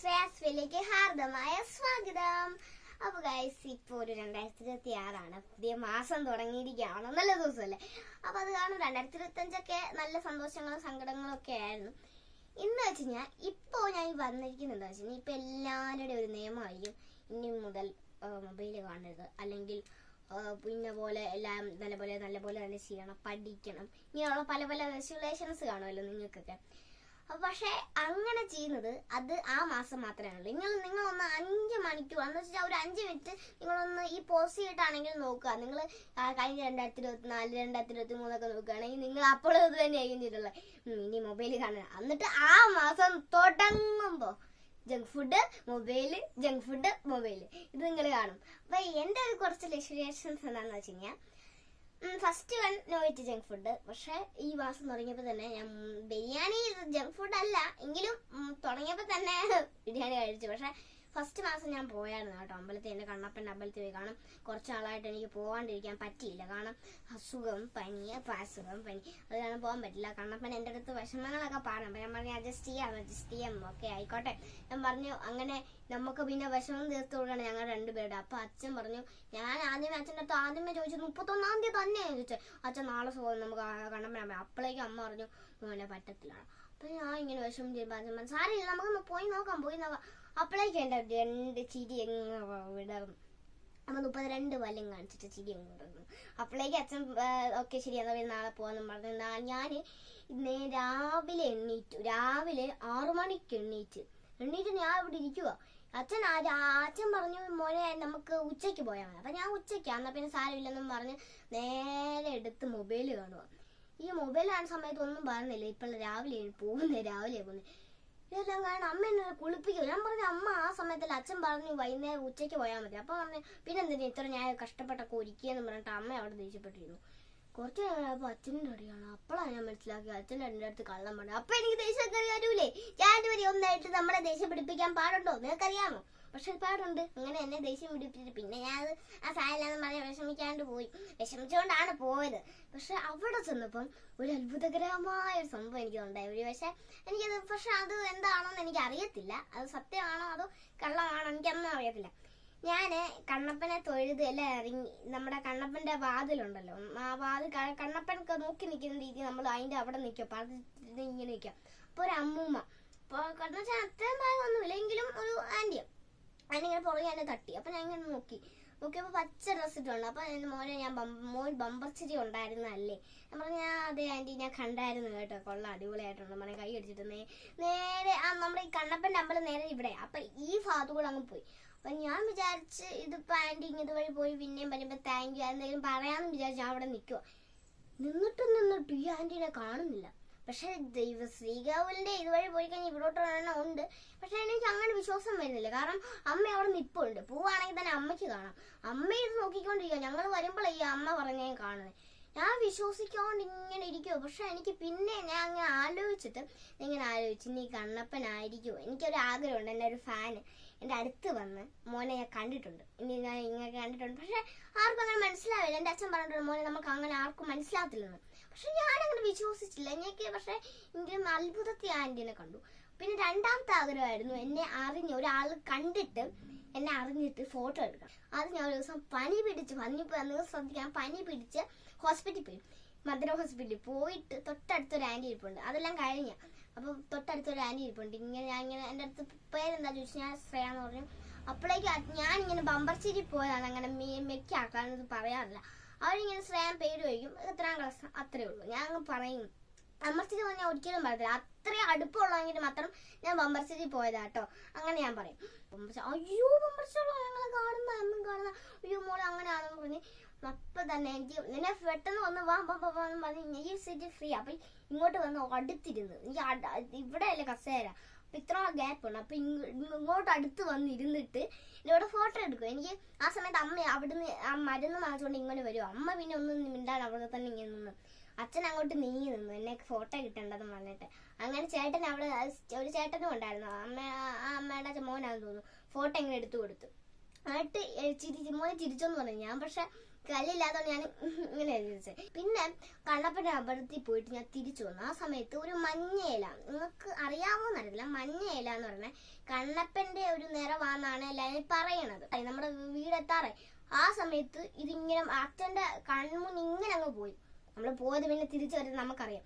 ശ്രേയാസ് ഫിലേക്ക് ഹാർദമായ സ്വാഗതം. അപ്പൊ ഗൈസ് ഇപ്പൊ ഒരു രണ്ടായിരത്തി ഇരുപത്തി ആറാണ് പുതിയ മാസം തുടങ്ങിയിരിക്കുകയാണ്. നല്ല ദിവസമല്ലേ? അപ്പൊ അത് കാരണം രണ്ടായിരത്തി ഇരുപത്തഞ്ചൊക്കെ നല്ല സന്തോഷങ്ങളും സങ്കടങ്ങളും ഒക്കെ ആയിരുന്നു. ഇന്ന് വെച്ച് കഴിഞ്ഞാൽ ഇപ്പോൾ ഞാൻ ഈ വന്നിരിക്കുന്നത് എന്താ വെച്ചാൽ ഇപ്പൊ എല്ലാവരുടെയും ഒരു നിയമമായിരിക്കും ഇനി മുതൽ മൊബൈൽ കാണരുത്. അല്ലെങ്കിൽ പിന്നെ പോലെ എല്ലാം നല്ല പോലെ നല്ല പോലെ തന്നെ ചെയ്യണം പഠിക്കണം. ഇങ്ങനെയുള്ള പല പല റെസ്യുലേഷൻസ് കാണുമല്ലോ നിങ്ങൾക്കൊക്കെ. പക്ഷെ അങ്ങനെ ചെയ്യുന്നത് അത് ആ മാസം മാത്രമേ ഉള്ളൂ നിങ്ങൾ നിങ്ങളൊന്ന് അഞ്ച് മണിക്കൂർ എന്ന് വെച്ചാൽ ഒരു അഞ്ച് മിനിറ്റ് നിങ്ങളൊന്ന് ഈ പോസ് ചെയ്തിട്ടാണെങ്കിൽ നോക്കുക. നിങ്ങൾ കഴിഞ്ഞ രണ്ടായിരത്തി ഇരുപത്തി നാല് രണ്ടായിരത്തി ഇരുപത്തി മൂന്നൊക്കെ നോക്കുകയാണെങ്കിൽ നിങ്ങൾ അപ്പോഴും ഇത് തന്നെയായിരിക്കും ചെയ്തിട്ടുള്ളത് ഇനി മൊബൈൽ കാണുക എന്നിട്ട് ആ മാസം തുടങ്ങുമ്പോൾ junk food mobile junk food mobile ഇത് നിങ്ങൾ കാണും. അപ്പൊ എന്റെ ഒരു കുറച്ച് ലക്ഷ്യാഷൻസ് എന്താണെന്ന് വെച്ച് കഴിഞ്ഞാൽ ഫസ്റ്റ് വൺ നോയിറ്റ് ജങ്ക് ഫുഡ് പക്ഷെ ഈ മാസം തുടങ്ങിയപ്പോൾ തന്നെ ഞാൻ ബിരിയാണി ജങ്ക് ഫുഡ് അല്ല. എങ്കിലും തുടങ്ങിയപ്പോൾ തന്നെ ബിരിയാണി കഴിച്ചു. പക്ഷെ ഫസ്റ്റ് മാസം ഞാൻ പോയായിരുന്നു കേട്ടോ. അമ്പലത്തിൽ എന്റെ കണ്ണപ്പന്റെ അമ്പലത്തിൽ പോയി കാരണം കുറച്ച് നാളായിട്ട് എനിക്ക് പോകാണ്ടിരിക്കാൻ പറ്റിയില്ല. കാരണം അസുഖം പനി അസുഖം പനി. അത് കാരണം പോകാൻ പറ്റില്ല. കണ്ണപ്പൻ എന്റെ അടുത്ത് വിഷമങ്ങളൊക്കെ പറഞ്ഞു. ഞാൻ പറഞ്ഞു അഡ്ജസ്റ്റ് ചെയ്യാം അഡ്ജസ്റ്റ് ചെയ്യാം. ഓക്കെ ആയിക്കോട്ടെ. ഞാൻ പറഞ്ഞു അങ്ങനെ നമുക്ക് പിന്നെ വിഷമം തീർത്ത് കൊടുക്കണം ഞങ്ങൾ രണ്ടുപേരുടെ. അപ്പൊ അച്ഛൻ പറഞ്ഞു ഞാൻ ആദ്യമേ അച്ഛന്റെ അടുത്ത് ആദ്യമേ ചോദിച്ചു മുപ്പത്തൊന്നാം തീയതി തന്നെ ചോദിച്ചു അച്ഛൻ നാളെ സുഖം നമുക്ക് കണ്ണപ്പൻ അപ്പോഴേക്കും അമ്മ പറഞ്ഞു മോനെ പറ്റത്തില്ല അപ്പൊ ഞാൻ ഇങ്ങനെ വിഷമം ചെയ്യുമ്പോൾ അച്ഛൻ പറഞ്ഞു സാരില്ല നമുക്കൊന്ന് പോയി നോക്കാം പോയി നോക്കാം. അപ്പോഴേക്കും എന്റെ രണ്ട് ചിരി എങ്ങ് നമ്മൾ മുപ്പത് മുപ്പത്തിരണ്ട് വല്യം കാണിച്ചിട്ട് ചിരി അങ്ങ് വിടർന്നു അപ്പോഴേക്കും അച്ഛൻ ഓക്കെ ശരി എന്നാൽ പിന്നെ നാളെ പോവാന്നും പറഞ്ഞു ഞാൻ ഇന്ന് രാവിലെ എണ്ണീറ്റു രാവിലെ ആറു മണിക്ക് എണ്ണീറ്റ് എണ്ണീറ്റ് ഞാൻ ഇവിടെ ഇരിക്കുക അച്ഛൻ ആ അച്ഛൻ പറഞ്ഞു മോനെ നമുക്ക് ഉച്ചയ്ക്ക് പോയാൽ മതി. അപ്പൊ ഞാൻ ഉച്ചയ്ക്ക്. എന്നാ പിന്നെ സാരമില്ലെന്നും പറഞ്ഞ് നേരെ എടുത്ത് മൊബൈൽ കാണുക ഈ മൊബൈൽ കാണുന്ന സമയത്ത് ഒന്നും പറഞ്ഞില്ല. ഇപ്പോൾ രാവിലെ പോകുന്നേ രാവിലെ പോകുന്നേ. ഇതെല്ലാം കാരണം അമ്മ എന്നെ കുളിപ്പിക്കും. ഞാൻ പറഞ്ഞു അമ്മ ആ സമയത്തിൽ അച്ഛൻ പറഞ്ഞു വൈകുന്നേരം ഉച്ചയ്ക്ക് പോയാൽ മതി. അപ്പൊ പറഞ്ഞു പിന്നെ എന്തിനാ ഇത്ര ഞാൻ കഷ്ടപ്പെട്ടൊക്കെ ഒരുക്കിയെന്ന് പറഞ്ഞിട്ട് അമ്മ അവിടെ ദേഷ്യപ്പെട്ടിരുന്നു. കുറച്ച് കഴിഞ്ഞപ്പോൾ അച്ഛന്റെ അടിയാണ്. അപ്പോഴാണ് ഞാൻ മനസ്സിലാക്കി അച്ഛന്റെ എന്റെ അടുത്ത് കള്ളം പറഞ്ഞു അപ്പൊ എനിക്ക് ദേഷ്യം കയറി വരൂലേ? ജാനുവരി ഒന്നായിട്ട് നമ്മളെ ദേഷ്യം പിടിപ്പിക്കാൻ പാടുണ്ടോ? നിങ്ങൾക്കറിയാമോ? പക്ഷെ ഒരുപാടുണ്ട് അങ്ങനെ എന്നെ ദേഷ്യം പിടിപ്പിച്ചിട്ട് പിന്നെ ഞാൻ അത് ആ സായലാന്ന് പറഞ്ഞ് വിഷമിക്കാണ്ട് പോയി. വിഷമിച്ചുകൊണ്ടാണ് പോയത്. പക്ഷെ അവിടെ ചെന്നപ്പം ഒരു അത്ഭുതകരമായ ഒരു സംഭവം എനിക്ക് ഉണ്ടായി. പക്ഷെ എനിക്കത് പക്ഷെ അത് എന്താണെന്ന് എനിക്ക് അറിയത്തില്ല അത് സത്യമാണോ അതോ കള്ളമാണോ എനിക്കൊന്നും അറിയത്തില്ല. ഞാൻ കണ്ണപ്പനെ തൊഴുത് എല്ലാം ഇറങ്ങി നമ്മുടെ കണ്ണപ്പന്റെ വാതിലുണ്ടല്ലോ. ആ വാതിൽ കണ്ണപ്പനൊക്കെ നോക്കി നിൽക്കുന്ന രീതി നമ്മൾ അതിന്റെ അവിടെ നിൽക്കും. പറഞ്ഞിട്ട് ഇങ്ങനെ നിൽക്കാം. അപ്പോൾ ഒരു അമ്മൂമ്മ. അപ്പൊ കാരണം വെച്ചാൽ അത്രയും പ്രായമൊന്നുമില്ല എങ്കിലും ഒരു ആന്റി അതിനിങ്ങനെ പുറകെ എന്നെ തട്ടി. അപ്പൊ ഞാൻ ഇങ്ങനെ നോക്കി. നോക്കിയപ്പോ പച്ച ഡ്രസ് ഇട്ടുണ്ട് അപ്പൊ എന്റെ മോനെ ഞാൻ മോൻ ബമ്പർ ചിരി ഉണ്ടായിരുന്നല്ലേ ഞാൻ പറഞ്ഞു ഞാൻ അതെ ആന്റി ഞാൻ കണ്ടായിരുന്നു കേട്ടോ. കൊള്ള അടിപൊളിയായിട്ടുണ്ട്. മോനെ കൈ അടിച്ചിട്ട് നേരെ ആ നമ്മുടെ ഈ കണ്ണപ്പന്റെ അമ്പലം നേരെ ഇവിടെ. അപ്പൊ ഈ ഭാഗത്തു കൂടെ അങ്ങ് പോയി. അപ്പൊ ഞാൻ വിചാരിച്ച് ഇതിപ്പോ ആന്റി ഇതുവഴി പോയി പിന്നെയും വരുമ്പോ താങ്ക് യു എന്തെങ്കിലും പറയാന്ന് വിചാരിച്ച് അവിടെ നിൽക്കുക നിന്നിട്ടും നിന്നിട്ടും ഈ ആന്റിനെ കാണുന്നില്ല. പക്ഷെ ദൈവ ശ്രീകാവിലിന്റെ ഇതുവഴി പോയി കഴിഞ്ഞാൽ ഇവിടോട്ട് ഒരെണ്ണം ഉണ്ട്. പക്ഷെ എനിക്ക് അങ്ങനെ വിശ്വാസം വരുന്നില്ല. കാരണം അമ്മ അവിടെ നിപ്പുണ്ട്. പോവാണെങ്കിൽ തന്നെ അമ്മയ്ക്ക് കാണാം. അമ്മ ഇത് നോക്കിക്കൊണ്ടിരിക്കുക. ഞങ്ങൾ വരുമ്പോഴേ ഈ അമ്മ പറഞ്ഞേ കാണുന്നത്. ഞാൻ വിശ്വസിക്കാണ്ട് ഇങ്ങനെ ഇരിക്കുമോ പക്ഷെ എനിക്ക് പിന്നെ ഞാൻ അങ്ങനെ ആലോചിച്ചിട്ട് ഇങ്ങനെ ആലോചിച്ചു നീ കണ്ണപ്പനായിരിക്കുമോ എനിക്കൊരു ആഗ്രഹമുണ്ട്. എന്റെ ഒരു ഫാന് എന്റെ അടുത്ത് വന്ന് മോനെ ഞാൻ കണ്ടിട്ടുണ്ട്. ഇനി ഞാൻ ഇങ്ങനെ കണ്ടിട്ടുണ്ട്. പക്ഷെ ആർക്കും അങ്ങനെ മനസ്സിലാവില്ല. എന്റെ അച്ഛൻ പറഞ്ഞിട്ടുണ്ട് മോനെ നമുക്ക് അങ്ങനെ ആർക്കും മനസ്സിലാകത്തില്ലെന്ന്. പക്ഷെ ഞാനങ്ങനെ വിശ്വസിച്ചില്ല. എനിക്ക് പക്ഷെ എനിക്ക് അത്ഭുതത്തിൽ ആന്റിനെ കണ്ടു. പിന്നെ രണ്ടാമത്തെ ആഗ്രഹമായിരുന്നു എന്നെ അറിഞ്ഞ് ഒരാൾ കണ്ടിട്ട് എന്നെ അറിഞ്ഞിട്ട് ഫോട്ടോ എടുക്കണം അത് ഞാൻ ഒരു ദിവസം പനി പിടിച്ച് പനി നിങ്ങൾ ശ്രദ്ധിക്കാൻ പനി പിടിച്ച് ഹോസ്പിറ്റലിൽ പോയി. മധുര ഹോസ്പിറ്റലിൽ പോയിട്ട് തൊട്ടടുത്തൊരു ആന്റി ഇരിപ്പുണ്ട്. അതെല്ലാം കഴിഞ്ഞ. അപ്പം തൊട്ടടുത്തൊരു ആന്റി ഇരിപ്പുണ്ട്. ഇങ്ങനെ ഞാൻ ഇങ്ങനെ എന്റെ അടുത്ത് പേരെന്താ ചോദിച്ചു ഞാൻ ശ്രേയ എന്ന് പറഞ്ഞു. അപ്പോഴേക്കും ഞാൻ ഇങ്ങനെ ബമ്പർച്ചിരി പോയതാണ്. അങ്ങനെ മെക്കാക്കാൻ ഇത് പറയാറില്ല. അവരിങ്ങനെ ശ്രേയാൻ പേര് വയ്ക്കും. എത്രാം ക്ലാസ് അത്രേ ഉള്ളൂ. ഞാൻ അങ്ങ് പറയും. ബമ്പർച്ചിരി ഞാൻ ഒരിക്കലും പറയത്തില്ല. അത്രയും അടുപ്പമുള്ളതെങ്കിൽ മാത്രം ഞാൻ ബമ്പർച്ചിരി പോയതാ കേട്ടോ അങ്ങനെ ഞാൻ പറയും. അയ്യോ ബമ്പർച്ചിയുള്ള ഞങ്ങൾ കാണുന്ന എന്നും കാണുന്ന. അയ്യോ മോളെ അങ്ങനെയാണെന്ന് പറഞ്ഞ് അപ്പൊ തന്നെ എനിക്ക് നിന്നെ പെട്ടെന്ന് വന്ന് വാ എന്ന് പറഞ്ഞ് ഈ സീറ്റ് ഫ്രീ അപ്പൊ ഇങ്ങോട്ട് വന്ന് അടുത്തിരുന്ന്. എനിക്ക് ഇവിടെ അല്ലേ കസേര. അപ്പൊ ഇത്ര ഗ്യാപ്പ് ഉണ്ട് അപ്പൊ ഇങ്ങോട്ട് അടുത്ത് വന്ന് ഇരുന്നിട്ട് ഫോട്ടോ എടുക്കും. എനിക്ക് ആ സമയത്ത് അമ്മ അവിടുന്ന് ആ മരുന്ന് വാങ്ങിച്ചുകൊണ്ട് ഇങ്ങനെ വരും. അമ്മ പിന്നെ ഒന്നും മിണ്ടാതെ അവിടെ തന്നെ ഇങ്ങനെ നിന്ന്. അച്ഛൻ അങ്ങോട്ട് നീങ്ങി നിന്നു. എന്നെ ഫോട്ടോ കിട്ടേണ്ടതെന്ന് പറഞ്ഞിട്ട്. അങ്ങനെ ചേട്ടൻ അവിടെ ഒരു ചേട്ടനും ഉണ്ടായിരുന്നു. അമ്മ ആ അമ്മയുടെ മോനാന്ന് തോന്നുന്നു. ഫോട്ടോ ഇങ്ങനെ എടുത്തു കൊടുത്തു. എന്നിട്ട് ചിരിച്ചു ചിരി മോനെ ചിരിച്ചോന്ന് പറഞ്ഞു. ഞാൻ പക്ഷെ കല്ലില്ലാത്തതുകൊണ്ട് ഞാൻ ഇങ്ങനെ ചിരിച്ചത് പിന്നെ കള്ളപ്പന്റെ അമ്പലത്തിൽ പോയിട്ട് ഞാൻ തിരിച്ചു വന്നു. ആ സമയത്ത് ഒരു മഞ്ഞ ഇല നിങ്ങൾക്ക് അറിയാമോന്നറിയില്ല മഞ്ഞ ഇല എന്ന് പറഞ്ഞാൽ കണ്ണപ്പന്റെ ഒരു നിറവാന്നാണ് എല്ലാവരും പറയണത്. നമ്മുടെ വീടെത്താറേ. ആ സമയത്ത് ഇതിങ്ങനെ അച്ഛന്റെ കൺമുൻ ഇങ്ങനെ അങ്ങ് പോയി. നമ്മൾ പോയത് പിന്നെ തിരിച്ചു വരുന്നത് നമുക്കറിയാം.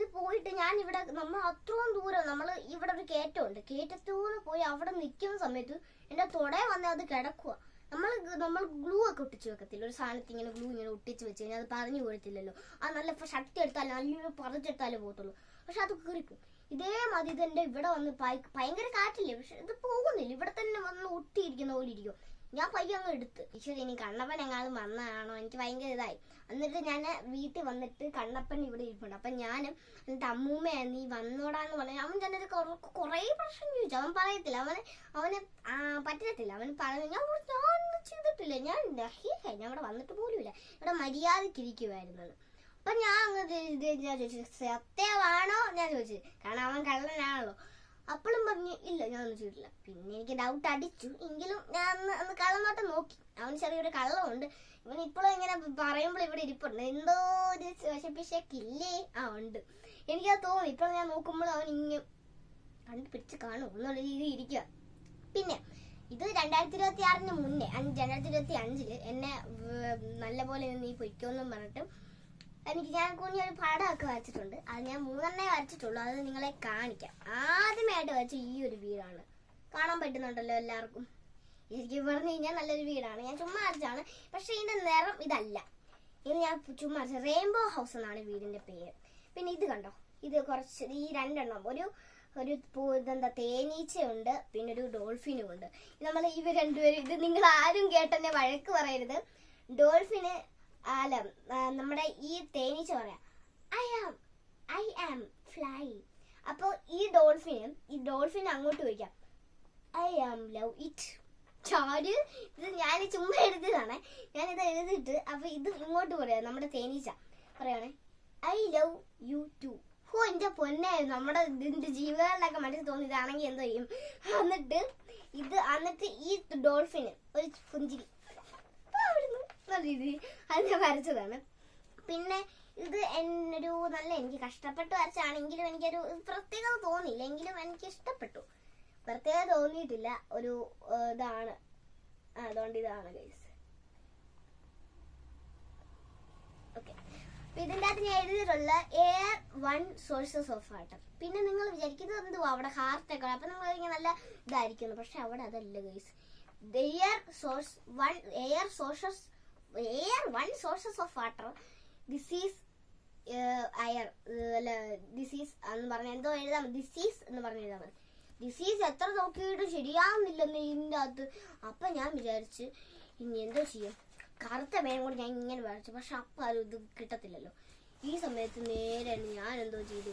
ഇത് പോയിട്ട് ഞാൻ ഇവിടെ നമ്മൾ അത്രയും ദൂരം നമ്മൾ ഇവിടെ ഒരു കയറ്റമുണ്ട്. കയറ്റത്തൂന്ന് പോയി അവിടെ നിൽക്കുന്ന സമയത്ത് എന്റെ തൊടയെ വന്ന് അത് കിടക്കുക നമ്മൾ നമ്മൾ ഗ്ലൂ ഒക്കെ ഒട്ടിച്ച് വെക്കത്തില്ല? ഒരു സാധനത്തിൽ ഇങ്ങനെ ഗ്ലൂ ഇങ്ങനെ ഒട്ടിച്ച് വെച്ച് കഴിഞ്ഞാൽ അത് പറഞ്ഞു പോയിട്ടില്ലല്ലോ അത് നല്ല ശക്തി എടുത്താലും നല്ലൊരു പറിച്ചെടുത്താലേ പോകത്തുള്ളൂ. പക്ഷെ അത് കീറിപ്പോ ഇതേ മതി ഇതെന്റെ ഇവിടെ വന്ന് ഭയങ്കര കാറ്റില്ലേ? പക്ഷെ ഇത് പോകുന്നില്ല. ഇവിടെ തന്നെ വന്ന് ഒട്ടിയിരിക്കുന്ന പോലെ ഇരിക്കും ഞാൻ പയ്യെ അങ്ങ് എടുത്ത്. ഈശ്വര ഇനി കണ്ണപ്പൻ എങ്ങാനും വന്നതാണോ എനിക്ക് ഭയങ്കര ഇതായി. എന്നിട്ട് ഞാൻ വീട്ടിൽ വന്നിട്ട് കണ്ണപ്പൻ ഇവിടെ ഇരിപ്പുണ്ട്. അപ്പൊ ഞാനും എന്നിട്ട് അമ്മൂമ്മ നീ വന്നോടാന്ന് പറഞ്ഞു. അവൻ തന്നെ കുറേ പ്രശ്നം ചോദിച്ചു. അവൻ പറയത്തില്ല. അവന് അവന് പറ്റത്തില്ല. അവൻ പറഞ്ഞു ഞാൻ ഞാൻ ചെയ്തിട്ടില്ല. ഞാൻ ഹീ, ഞാൻ ഇവിടെ വന്നിട്ട് പോലുമില്ല. ഇവിടെ മര്യാദക്കിരിക്കുമായിരുന്നു അപ്പൊ ഞാൻ അങ്ങ് ചോദിച്ചു സത്യമാണോ ഞാൻ ചോദിച്ചു. കാരണം അവൻ കള്ളനാണല്ലോ. അപ്പോഴും പറഞ്ഞു ഇല്ല ഞാൻ ഒന്നും ചെയ്തിട്ടില്ല. പിന്നെ എനിക്ക് ഡൗട്ട് അടിച്ചു. എങ്കിലും ഞാൻ അന്ന് കള്ളനോട്ടം നോക്കി. അവന് ചെറിയൊരു കള്ളമുണ്ട് ഇവൻ ഇപ്പോഴും ഇങ്ങനെ പറയുമ്പോൾ ഇവിടെ ഇരിപ്പുണ്ട്. എന്തോ ഒരു വിശപ്പിശക്കില്ലേ? ആ ഉണ്ട്. എനിക്കത് തോന്നി. ഇപ്പോൾ ഞാൻ നോക്കുമ്പോൾ അവൻ ഇങ്ങനെ കണ്ടുപിടിച്ച് കാണും. എന്നുള്ള രീതിയിൽ ഇരിക്കുക പിന്നെ ഇത് രണ്ടായിരത്തി ഇരുപത്തി ആറിന് മുന്നേ രണ്ടായിരത്തി ഇരുപത്തി അഞ്ചിൽ എന്നെ നല്ലപോലെ നീ പൊയ്ക്കോന്നും പറഞ്ഞിട്ട് എനിക്ക് ഞാൻ കുഞ്ഞൊരു പടമൊക്കെ വരച്ചിട്ടുണ്ട്. അത് ഞാൻ മൂന്നെണ്ണേ വരച്ചിട്ടുള്ളൂ. അത് നിങ്ങളെ കാണിക്കാം. ആദ്യമായിട്ട് വരച്ച ഈ ഒരു വീടാണ്. കാണാൻ പറ്റുന്നുണ്ടല്ലോ എല്ലാവർക്കും. ശരിക്കും പറഞ്ഞു കഴിഞ്ഞാൽ നല്ലൊരു വീടാണ്. ഞാൻ ചുമ്മാ വരച്ചാണ് പക്ഷെ ഇതിന്റെ നിറം ഇതല്ല. ഇത് ഞാൻ ചുമ്മാ വരച്ച റെയിൻബോ ഹൗസ് എന്നാണ് വീടിന്റെ പേര്. പിന്നെ ഇത് കണ്ടോ? ഇത് കുറച്ച് ഈ രണ്ടെണ്ണം. ഒരു ഒരു എന്താ തേനീച്ചയുണ്ട്. പിന്നെ ഒരു ഡോൾഫിനും ഉണ്ട്. നമ്മൾ ഇവ രണ്ടുപേരും ഇത് നിങ്ങൾ ആരും കേട്ടെന്നെ വഴക്ക് പറയരുത്. ഡോൾഫിന് അല്ല ആ, നമ്മുടെ ഈ തേനീച്ച പറയാം I am I am fly അപ്പോൾ ഈ ഡോൾഫിന് ഈ ഡോൾഫിന് അങ്ങോട്ട് വയ്ക്കാം ഐ ആം ലവ് ഇറ്റ് ചാര് ഇത് ഞാൻ ചുമ്മാ എഴുതിയതാണ്. ഇത് എഴുതിയിട്ട് അപ്പൊ ഇത് ഇങ്ങോട്ട് പറയാം നമ്മുടെ തേനീച്ച പറയണേ ഐ ലവ് യു ടു ഹോ എന്റെ പൊന്നെ നമ്മുടെ ഇതിന്റെ ജീവികളിലൊക്കെ മനസ്സിൽ തോന്നി ഇതാണെങ്കിൽ എന്തോ ചെയ്യും. എന്നിട്ട് ഇത് എന്നിട്ട് ഈ ഡോൾഫിന് ഒരു പുഞ്ചിരി. അവിടുന്ന് രീതി അത് ഞാൻ വരച്ചതാണ്. പിന്നെ ഇത് എന്നൊരു നല്ല എനിക്ക് കഷ്ടപ്പെട്ട് വരച്ചാണെങ്കിലും എനിക്കൊരു പ്രത്യേകത തോന്നിയില്ല. എങ്കിലും എനിക്ക് ഇഷ്ടപ്പെട്ടു പ്രത്യേകത തോന്നിയിട്ടില്ല. ഒരു ഇതാണ്. അതുകൊണ്ട് ഇതാണ് ഗൈസ് ഓക്കെ ഇതിന്റെ അകത്ത് ഞാൻ എഴുതിയിട്ടുള്ള air one sources of water പിന്നെ നിങ്ങൾ വിചാരിക്കുന്നത് എന്തുവാ? അവിടെ ഹാർട്ടൊക്കെ അപ്പൊ നിങ്ങൾ ഇങ്ങനെ നല്ല ഇതായിരിക്കുന്നു. പക്ഷെ അവിടെ അതല്ല guys air source one air sources air one sources of water this is air അല്ല ഡിസീസ് എന്ന് പറഞ്ഞ എന്തോ എഴുതാൻ ഡിസീസ് എന്ന് പറഞ്ഞ് എഴുതാൻ മതി ഡിസീസ് എത്ര നോക്കിയിട്ടും ശരിയാവുന്നില്ലെന്ന് ഇതിന്റെ അകത്ത് ഞാൻ വിചാരിച്ച് ഇനി എന്തോ ചെയ്യും. കറുത്ത പേരും കൂടി ഞാൻ ഇങ്ങനെ വരച്ചു. പക്ഷെ അപ്പം ആരും ഇത് കിട്ടത്തില്ലല്ലോ. ഈ സമയത്ത് നേരെ ഞാൻ എന്തോ ചെയ്തു.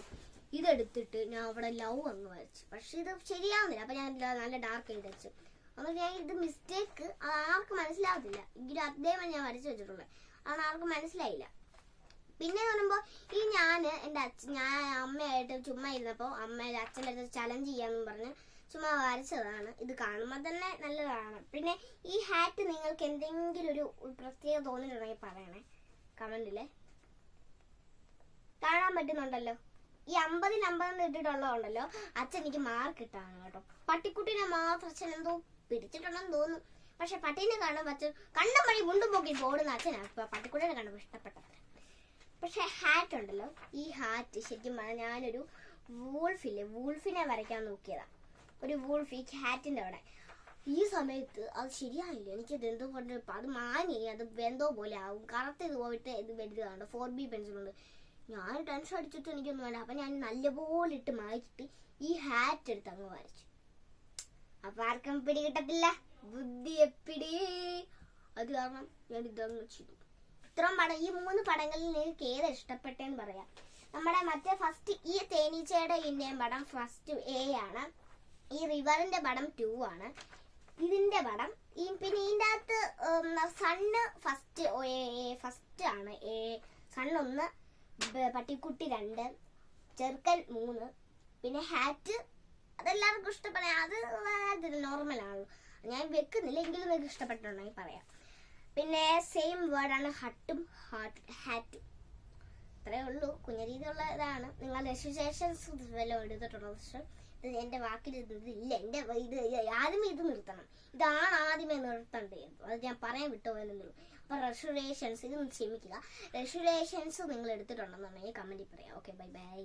ഇതെടുത്തിട്ട് ഞാൻ അവിടെ ലവ് അങ്ങ് വരച്ചു. പക്ഷെ ഇത് ശരിയാവുന്നില്ല. അപ്പൊ ഞാൻ നല്ല ഡാർക്ക് എഴുതി വെച്ചു ഞാൻ ഇത് മിസ്റ്റേക്ക് അത് ആർക്കും മനസ്സിലാവത്തില്ല. എങ്കിലും അദ്ദേഹം ഞാൻ വരച്ചു വെച്ചിട്ടുള്ളത് അതാണ് ആർക്കും മനസ്സിലായില്ല. പിന്നെ പറയുമ്പോൾ ഈ ഞാൻ എന്റെ അച്ഛൻ ഞാൻ അമ്മയായിട്ട് ചുമ്മാ ഇരുന്നപ്പോൾ അമ്മയുടെ അച്ഛന്റെ അടുത്ത് ചലഞ്ച് ചെയ്യാന്ന് പറഞ്ഞ് ചുമ്മാ വരച്ചതാണ്. ഇത് കാണുമ്പോൾ തന്നെ നല്ലതാണ്. പിന്നെ ഈ ഹാറ്റ് നിങ്ങൾക്ക് എന്തെങ്കിലും ഒരു പ്രത്യേകത തോന്നിയിട്ടുണ്ടെങ്കിൽ പറയണേ. കമന്റിൽ കാണാൻ പറ്റുന്നുണ്ടല്ലോ. ഈ അമ്പതിൽ അമ്പതെന്ന് ഇട്ടിട്ടുള്ളതുണ്ടല്ലോ അച്ഛൻ എനിക്ക് മാർക്ക് ഇട്ടാണ് കേട്ടോ. പട്ടിക്കുട്ടീനെ മാത്രം അച്ഛൻ എന്തോ പിടിച്ചിട്ടുണ്ടെന്ന് തോന്നുന്നു. പക്ഷെ പട്ടീനെ കാണുമ്പോൾ അച്ഛൻ കണ്ണ വഴി മുണ്ടും പോക്കി ഓടുന്ന അച്ഛനാണ്. പട്ടിക്കുടനെ കാണുമ്പോൾ ഇഷ്ടപ്പെട്ടത്. പക്ഷെ ഹാറ്റ് ഉണ്ടല്ലോ. ഈ ഹാറ്റ് ശരിക്കും പറഞ്ഞാൽ ഞാനൊരു വൂൾഫില്ലേ വൂൾഫിനെ വരയ്ക്കാൻ നോക്കിയതാ. ഒരു വൂൾഫ് ഈ ഹാറ്റിന്റെ അവിടെ. ഈ സമയത്ത് അത് ശരിയായില്ല. എനിക്കത് എന്തോ കൊണ്ട് അത് മാനി അത് എന്തോ പോലെ ആവും. കറുത്ത് ഇത് പോയിട്ട് ഇത് വലുതാണ് ഫോർ ബി പെൻസിലുണ്ട് ഞാൻ ടെൻഷൻ അടിച്ചിട്ട് എനിക്കൊന്നും വേണ്ട. അപ്പൊ ഞാൻ നല്ലപോലെ ഇട്ട് മാറ്റിട്ട് ഈ ഹാറ്റ് എടുത്ത് അങ്ങ് വരച്ചു. അപ്പൊ ആർക്കും പിടി കിട്ടത്തില്ല ബുദ്ധി എപ്പിടി? അത് കാരണം ഞാൻ ഇതങ്ങ് ചെയ്തു ഇത്രയും പടം ഈ മൂന്ന് പടങ്ങളിൽ നിങ്ങൾക്ക് ഏത് ഇഷ്ടപ്പെട്ടെന്ന് പറയാം. നമ്മുടെ മറ്റേ ഫസ്റ്റ് ഈ തേനീച്ചയുടെ ഇന്ത്യൻ പടം ഫസ്റ്റ് എ ആണ്. ഈ റിവറിന്റെ പടം ടു ആണ്. ഇതിന്റെ പടം ഈ പിന്നെ ഇതിന്റെ അകത്ത് സണ്ണ് ഫസ്റ്റ് ഫസ്റ്റ് ആണ്. എ സണ്ണ് ഒന്ന് പട്ടിക്കുട്ടി രണ്ട് ചെറുക്കൻ മൂന്ന് പിന്നെ ഹാറ്റ് അതെല്ലാവർക്കും ഇഷ്ടപ്പെടാം അത് നോർമൽ ആണല്ലോ ഞാൻ വെക്കുന്നില്ല എങ്കിലും നിങ്ങൾക്ക് ഇഷ്ടപ്പെട്ടുണ്ടെങ്കിൽ പറയാം. പിന്നെ സെയിം വേർഡാണ് ഹട്ടും ഹാട്ട് ഹാറ്റും അത്രേ ഉള്ളൂ. കുഞ്ഞ രീതിയിലുള്ള ഇതാണ്. നിങ്ങൾ രജിസ്ട്രേഷൻസ് വല്ലതും എടുത്തിട്ടുണ്ടോ പക്ഷെ ഇത് എന്റെ വാക്കിൽ ഇല്ല എന്റെ ഇത് ആദ്യമേ ഇത് നിർത്തണം. ഇതാണ് ആദ്യമേ നിർത്തേണ്ടത്. അത് ഞാൻ പറയാൻ വിട്ടുപോയെന്നുള്ളൂ അപ്പോൾ റെസുറേഷൻസ് ഇത് ക്ഷമിക്കുക. റെസുറേഷൻസ് നിങ്ങൾ എടുത്തിട്ടുണ്ടെന്നുണ്ടെങ്കിൽ കമന്റിൽ പറയാം. Okay bye bye